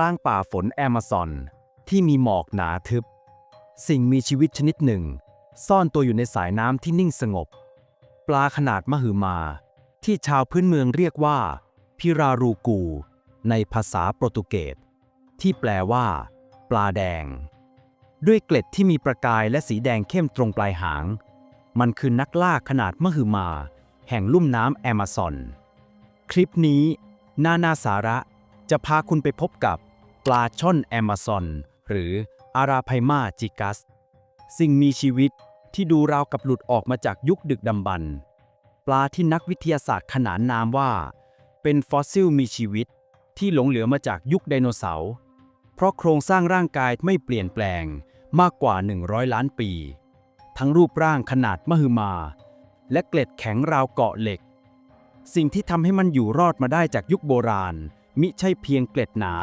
กลางป่าฝนแอมะซอน ที่มีหมอกหนาทึบ สิ่งมีชีวิตชนิดหนึ่ง ซ่อนตัวอยู่ในสายน้ำที่นิ่งสงบ ปลาขนาดมหึมา ที่ชาวพื้นเมืองเรียกว่า พิรารูกู ในภาษาโปรตุเกสที่แปลว่า ปลาแดง ด้วยเกล็ดที่มีประกายและสีแดงเข้มตรงปลายหาง มันคือนักล่าขนาดมหึมา แห่งลุ่มน้ำแอมะซอน คลิปนี้ นานาสาระจะพาคุณไปพบกับ ลาช่อนแอมะซอน หรืออาราไพมาจิกัส สิ่งมีชีวิตที่ดูราวกับหลุดออกมาจากยุคดึกดำบรรพ์ปลาที่นักวิทยาศาสตร์ขนานนามว่า เป็นฟอสซิลมีชีวิต ที่หลงเหลือมาจากยุคไดโนเสาร์เพราะโครงสร้างร่างกายไม่เปลี่ยนแปลงมากกว่า 100 ล้านปี ทั้งรูปร่างขนาดมหึมา และเกล็ดแข็งราวเกาะเหล็ก สิ่งที่ทำให้มันอยู่รอดมาได้จากยุคโบราณ มิใช่เพียงเกล็ดหนา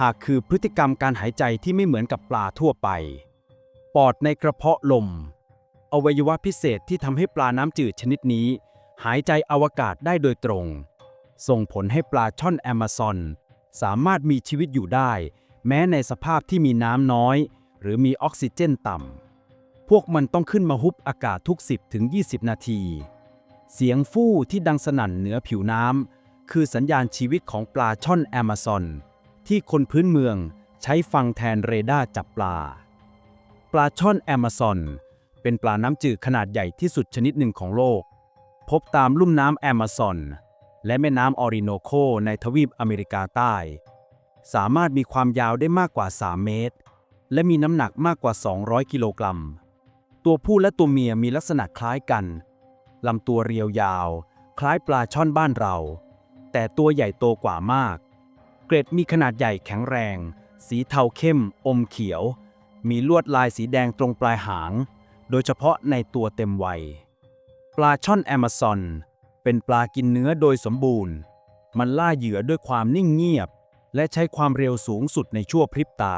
หากคือพฤติกรรมการหายใจที่ไม่เหมือนกับปลาทั่วไป ปอดในกระเพาะลม อวัยวะพิเศษที่ทำให้ปลาน้ำจืดชนิดนี้ หายใจอวกาศได้โดยตรง ส่งผลให้ปลาช่อนแอมะซอน สามารถมีชีวิตอยู่ได้ แม้ในสภาพที่มีน้ำน้อย หรือมีออกซิเจนต่ำ พวกมันต้องขึ้นมาฮุบอากาศทุก 10ถึง20 นาที เสียงฟู่ที่ดังสนั่นเหนือผิวน้ำคือสัญญาณชีวิตของปลาช่อนแอมะซอน ที่คนพื้นเมืองใช้ฟังแทนเรดาร์จับปลา ปลาช่อนแอมะซอน เป็นปลาน้ำจืดขนาดใหญ่ที่สุดชนิดหนึ่งของโลก พบตามลุ่มน้ำแอมะซอน และแม่น้ำออริโนโคในทวีปอเมริกาใต้ สามารถมีความยาวได้มากกว่า 3 เมตร และมีน้ำหนักมากกว่า 200 กิโลกรัม ตัวผู้และตัวเมียมีลักษณะคล้ายกันลำตัวเรียวยาว คล้ายปลาช่อนบ้านเรา แต่ตัวใหญ่โตกว่ามาก กร็ดมีขนาดใหญ่แข็งแรง สีเทาเข้ม อมเขียว มีลวดลายสีแดงตรงปลายหาง โดยเฉพาะในตัวเต็มวัย ปลาช่อนแอมะซอน เป็นปลากินเนื้อโดยสมบูรณ์ มันล่าเหยื่อด้วยความนิ่งเงียบ และใช้ความเร็วสูงสุดในชั่วพริบตา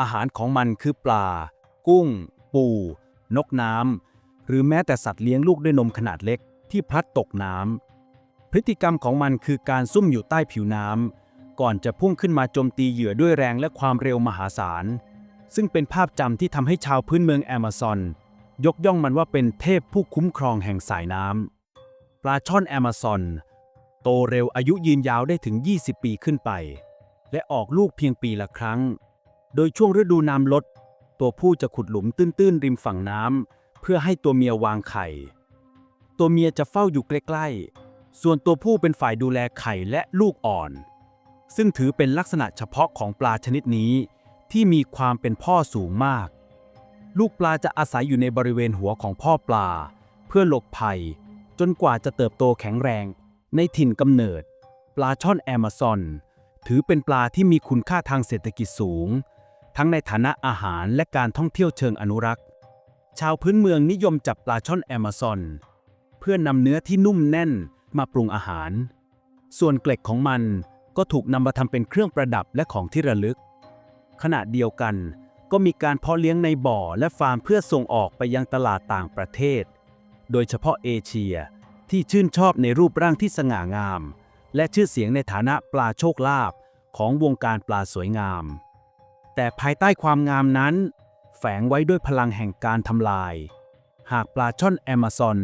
อาหารของมันคือปลา กุ้ง ปู นกน้ำ หรือแม้แต่สัตว์เลี้ยงลูกด้วยนมขนาดเล็กที่พลัดตกน้ำพฤติกรรมของมันคือการซุ่มอยู่ใต้ผิวน้ำ ก่อนจะพุ่งขึ้นมาโจมตีเหยื่อด้วยแรงและความเร็วมหาศาล ซึ่งเป็นภาพจำที่ทำให้ชาวพื้นเมืองแอมะซอน ยกย่องมันว่าเป็นเทพผู้คุ้มครองแห่งสายน้ำปลาช่อนแอมะซอน โตเร็วอายุยืนยาวได้ถึง 20 ปีขึ้นไป และออกลูกเพียงปีละครั้ง โดยช่วงฤดูน้ำลด ตัวผู้จะขุดหลุมตื้นๆริมฝั่งน้ำเพื่อให้ตัวเมียวางไข่ ตัวเมียจะเฝ้าอยู่ใกล้ๆส่วนตัวผู้เป็นฝ่ายดูแลไข่และลูกอ่อน ซึ่งถือเป็นลักษณะเฉพาะของปลาชนิดนี้ ที่มีความเป็นพ่อสูงมาก ลูกปลาจะอาศัยอยู่ในบริเวณหัวของพ่อปลา เพื่อหลบภัย จนกว่าจะเติบโตแข็งแรง ในถิ่นกำเนิด ปลาช่อนแอมะซอน ถือเป็นปลาที่มีคุณค่าทางเศรษฐกิจสูง ทั้งในฐานะอาหารและการท่องเที่ยวเชิงอนุรักษ์ ชาวพื้นเมืองนิยมจับปลาช่อนแอมะซอน เพื่อนำเนื้อที่นุ่มแน่นมาปรุงอาหาร ส่วนเกล็ดของมัน ก็ถูกนำมาทำเป็นเครื่องประดับและของที่ระลึก ขณะเดียวกัน ก็มีการเพาะเลี้ยงในบ่อและฟาร์มเพื่อส่งออกไปยังตลาดต่างประเทศ โดยเฉพาะเอเชียที่ชื่นชอบในรูปร่างที่สง่างาม และชื่อเสียงในฐานะปลาโชคลาภของวงการปลาสวยงาม แต่ภายใต้ความงามนั้น แฝงไว้ด้วยพลังแห่งการทำลาย หากปลาช่อนแอมะซอน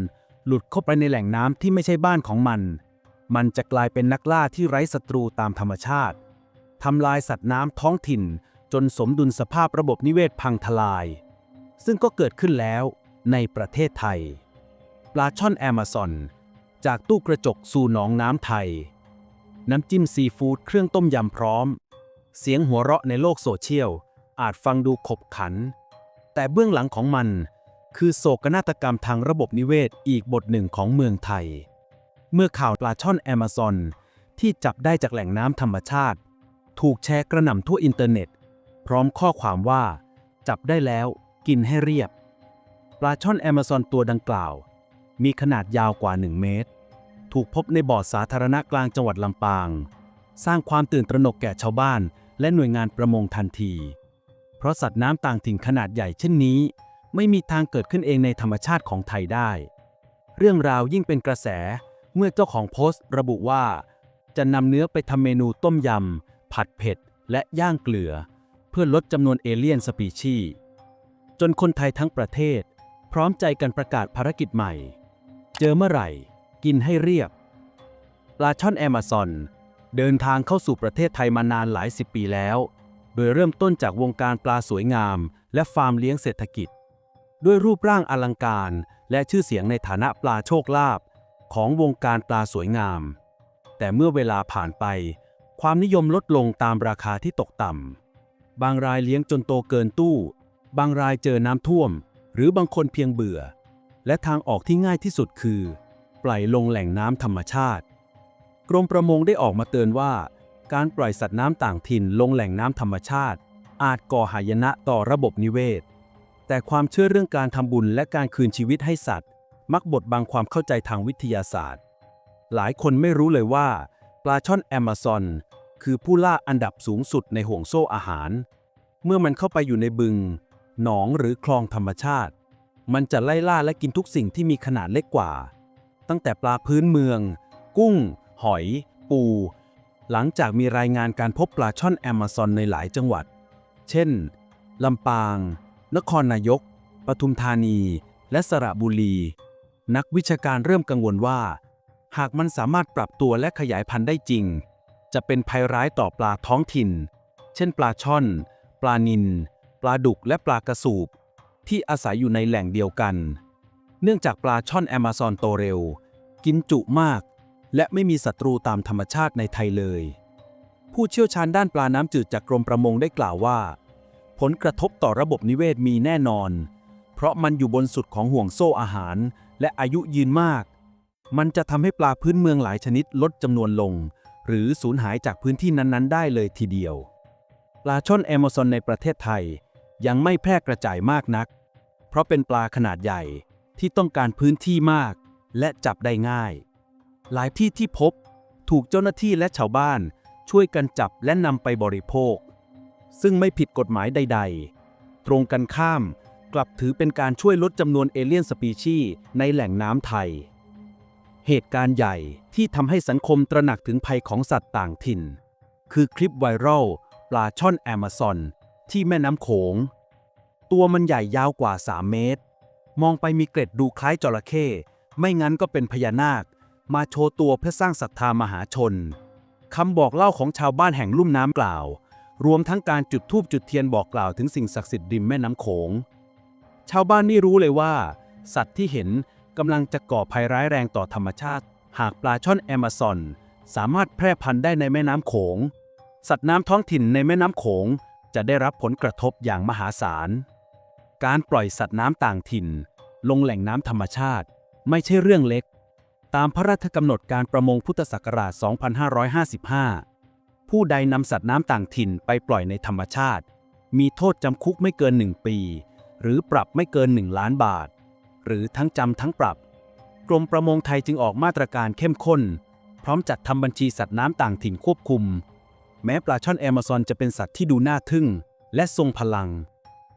หลุดเข้าไปในแหล่งน้ำที่ไม่ใช่บ้านของมัน มันจะกลายเป็นนักล่าที่ไร้ศัตรูตามธรรมชาติทำลายสัตว์น้ำท้องถิ่น จนสมดุลสภาพระบบนิเวศพังทลาย ซึ่งก็เกิดขึ้นแล้วในประเทศไทย ปลาช่อนแอมะซอน จากตู้กระจกสู่หนองน้ำไทย น้ำจิ้มซีฟู้ดเครื่องต้มยำพร้อม เสียงหัวเราะในโลกโซเชียล อาจฟังดูขบขัน แต่เบื้องหลังของมัน คือโศกนาฏกรรมทางระบบนิเวศอีกบทหนึ่งของเมืองไทย เมื่อข่าวปลาช่อนแอมะซอนที่จับได้จากแหล่งน้ำธรรมชาติ ถูกแชร์กระหน่ำทั่วอินเทอร์เน็ต พร้อมข้อความว่า จับได้แล้วกินให้เรียบ ปลาช่อนแอมะซอนตัวดังกล่าว มีขนาดยาวกว่า 1 เมตร ถูกพบในบ่อสาธารณะกลางจังหวัดลำปาง สร้างความตื่นตระหนกแก่ชาวบ้าน และหน่วยงานประมงทันที เพราะสัตว์น้ำต่างถิ่นขนาดใหญ่เช่นนี้ ไม่มีทางเกิดขึ้นเองในธรรมชาติของไทยได้ เรื่องราวยิ่งเป็นกระแส เมื่อเจ้าของโพสต์ระบุว่า จะนำเนื้อไปทำเมนูต้มยำ ผัดเผ็ด และย่างเกลือ เพื่อลดจำนวนเอเลี่ยนสปีชีส์จนคนไทยทั้งประเทศ พร้อมใจกันประกาศภารกิจใหม่ เจอเมื่อไหร่ กินให้เรียบปลาช่อนแอมะซอน เดินทางเข้าสู่ประเทศไทยมานานหลายสิบปีแล้ว โดยเริ่มต้นจากวงการปลาสวยงาม และฟาร์มเลี้ยงเศรษฐกิจ ด้วยรูปร่างอลังการ และชื่อเสียงในฐานะปลาโชคลาภ ของวงการปลาสวยงาม แต่เมื่อเวลาผ่านไป ความนิยมลดลงตามราคาที่ตกต่ำ บางรายเลี้ยงจนโตเกินตู้ บางรายเจอน้ำท่วม หรือบางคนเพียงเบื่อ และทางออกที่ง่ายที่สุดคือ ปล่อยลงแหล่งน้ำธรรมชาติ กรมประมงได้ออกมาเตือนว่า การปล่อยสัตว์น้ำต่างถิ่นลงแหล่งน้ำธรรมชาติ อาจก่อหายนะต่อระบบนิเวศ แต่ความเชื่อเรื่องการทำบุญและการคืนชีวิตให้สัตว์ มักบดบังความเข้าใจทางวิทยาศาสตร์ หลายคนไม่รู้เลยว่า ปลาช่อนแอมะซอนคือผู้ล่าอันดับสูงสุดในห่วงโซ่อาหาร เมื่อมันเข้าไปอยู่ในบึง หนองหรือคลองธรรมชาติ มันจะไล่ล่าและกินทุกสิ่งที่มีขนาดเล็กกว่า ตั้งแต่ปลาพื้นเมือง กุ้ง หอย ปู หลังจากมีรายงานการพบปลาช่อนแอมะซอนในหลายจังหวัด เช่น ลำปาง นครนายก ปทุมธานี และสระบุรี นักวิชาการเริ่มกังวลว่า หากมันสามารถปรับตัวและขยายพันธุ์ได้จริง จะเป็นภัยร้ายต่อปลาท้องถิ่น เช่น ปลาช่อน ปลานิลปลาดุกและปลากระสูบที่อาศัยอยู่ในแหล่งเดียวกัน เนื่องจากปลาช่อนแอมะซอนโตเร็ว กินจุมาก และไม่มีศัตรูตามธรรมชาติในไทยเลย ผู้เชี่ยวชาญด้านปลาน้ำจืดจากกรมประมงได้กล่าวว่า ผลกระทบต่อระบบนิเวศมีแน่นอน เพราะมันอยู่บนสุดของห่วงโซ่อาหาร และอายุยืนมาก มันจะทำให้ปลาพื้นเมืองหลายชนิดลดจำนวนลง หรือสูญหายจากพื้นที่นั้น ๆ ได้เลยทีเดียว ปลาช่อนแอมะซอนในประเทศไทย ยังไม่แพร่กระจายมากนัก เพราะเป็นปลาขนาดใหญ่ที่ต้องการพื้นที่มาก และจับได้ง่าย หลายที่ที่พบถูกเจ้าหน้าที่และชาวบ้านช่วยกันจับและนำไปบริโภค ซึ่งไม่ผิดกฎหมายใด ๆ ตรงกันข้าม กลับถือเป็นการช่วยลดจำนวนเอเลี่ยนสปีชีส์ในแหล่งน้ำไทย เหตุการณ์ใหญ่ที่ทำให้สังคมตระหนักถึงภัยของสัตว์ต่างถิ่น คือคลิปไวรัลปลาช่อนแอมะซอน ที่แม่น้ำโขง ตัวมันใหญ่ยาวกว่า 3 เมตร มองไปมีเกร็ดดูคล้ายจระเข้ไม่งั้นก็เป็นพญานาค มาโชว์ตัวเพื่อสร้างศรัทธามหาชนคำบอกเล่าของชาวบ้านแห่งลุ่มน้ำกล่าว รวมทั้งการจุดธูปจุดเทียนบอกกล่าวถึงสิ่งศักดิ์สิทธิ์ริมแม่น้ำโขง ชาวบ้านนี่รู้เลยว่า สัตว์ที่เห็นกำลังจะก่อภัยร้ายแรงต่อธรรมชาติ หากปลาช่อนแอมะซอน สามารถแพร่พันธุ์ได้ในแม่น้ำโขง สัตว์น้ำท้องถิ่นในแม่น้ำโขง จะได้รับผลกระทบอย่างมหาศาล การปล่อยสัตว์น้ำต่างถิ่น ลงแหล่งน้ำธรรมชาติ ไม่ใช่เรื่องเล็ก ตามพระราชกำหนดการประมงพุทธศักราช 2555 ผู้ใดนำสัตว์น้ำต่างถิ่นไปปล่อยในธรรมชาติ มีโทษจำคุกไม่เกิน 1 ปี หรือปรับไม่เกิน 1 ล้านบาท หรือทั้งจำทั้งปรับ กรมประมงไทยจึงออกมาตรการเข้มข้น พร้อมจัดทำบัญชีสัตว์น้ำต่างถิ่นควบคุม แม้ปลาช่อนแอมะซอนจะเป็นสัตว์ที่ดูน่าทึ่ง และทรงพลัง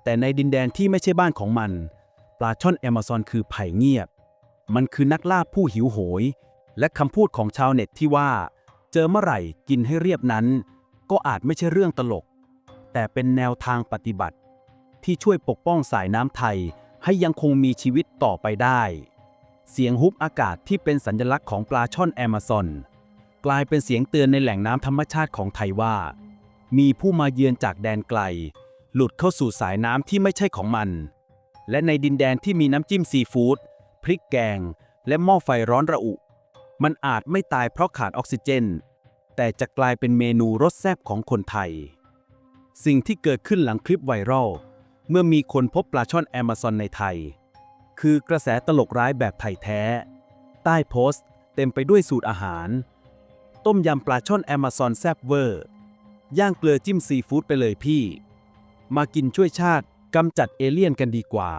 แต่ในดินแดนที่ไม่ใช่บ้านของมัน ปลาช่อนแอมะซอนคือไผ่เงียบ มันคือนักล่าผู้หิวโหย และคำพูดของชาวเน็ตที่ว่า เจอเมื่อไหร่กินให้เรียบนั้น ก็อาจไม่ใช่เรื่องตลก แต่เป็นแนวทางปฏิบัติ ที่ช่วยปกป้องสายน้ำไทย ให้ยังคงมีชีวิตต่อไปได้ เสียงฮุบอากาศที่เป็นสัญลักษณ์ของปลาช่อนแอมะซอน กลายเป็นเสียงเตือนในแหล่งน้ำธรรมชาติของไทยว่า มีผู้มาเยือนจากแดนไกล หลุดเข้าสู่สายน้ำที่ไม่ใช่ของมัน และในดินแดนที่มีน้ำจิ้มซีฟู้ดพริกแกง และหม้อไฟร้อนระอุ มันอาจไม่ตายเพราะขาดออกซิเจน แต่จะกลายเป็นเมนูรสแซ่บของคนไทย สิ่งที่เกิดขึ้นหลังคลิปไวรัล เมื่อมีคนพบปลาช่อนแอมะซอนในไทย คือกระแสตลกร้ายแบบไทยแท้ ใต้โพสต์ เต็มไปด้วยสูตรอาหาร ต้มยำปลาช่อนแอมะซอนแซ่บเวอร์ ย่างเกลือจิ้มซีฟู้ดไปเลยพี่ มากินช่วยชาติกำจัดเอเลี่ยนกันดีกว่า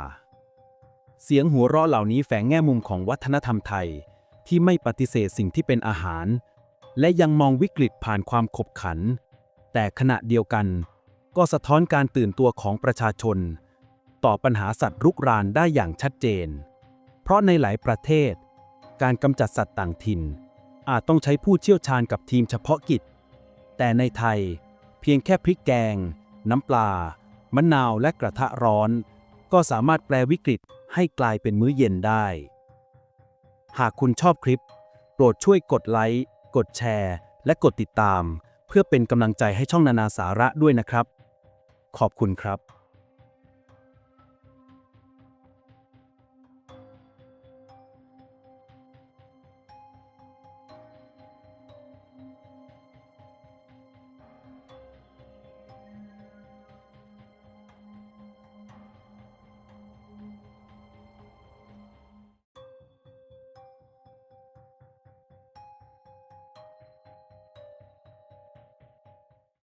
เสียงหัวเราะเหล่านี้แฝงแง่มุมของวัฒนธรรมไทย ที่ไม่ปฏิเสธสิ่งที่เป็นอาหาร และยังมองวิกฤตผ่านความขบขัน แต่ขณะเดียวกัน ก็สะท้อนการตื่นตัวของประชาชน ต่อปัญหาสัตว์รุกรานได้อย่างชัดเจน เพราะในหลายประเทศ การกำจัดสัตว์ต่างถิ่น อาจต้องใช้ผู้เชี่ยวชาญกับทีมเฉพาะกิจ แต่ในไทยเพียงแค่พริกแกง น้ำปลา มะนาวและกระทะร้อน ก็สามารถแปลวิกฤตให้กลายเป็นมื้อเย็นได้ หากคุณชอบคลิป โปรดช่วยกดไลค์ กดแชร์ และกดติดตาม เพื่อเป็นกำลังใจให้ช่องนานาสาระด้วยนะครับ ขอบคุณครับ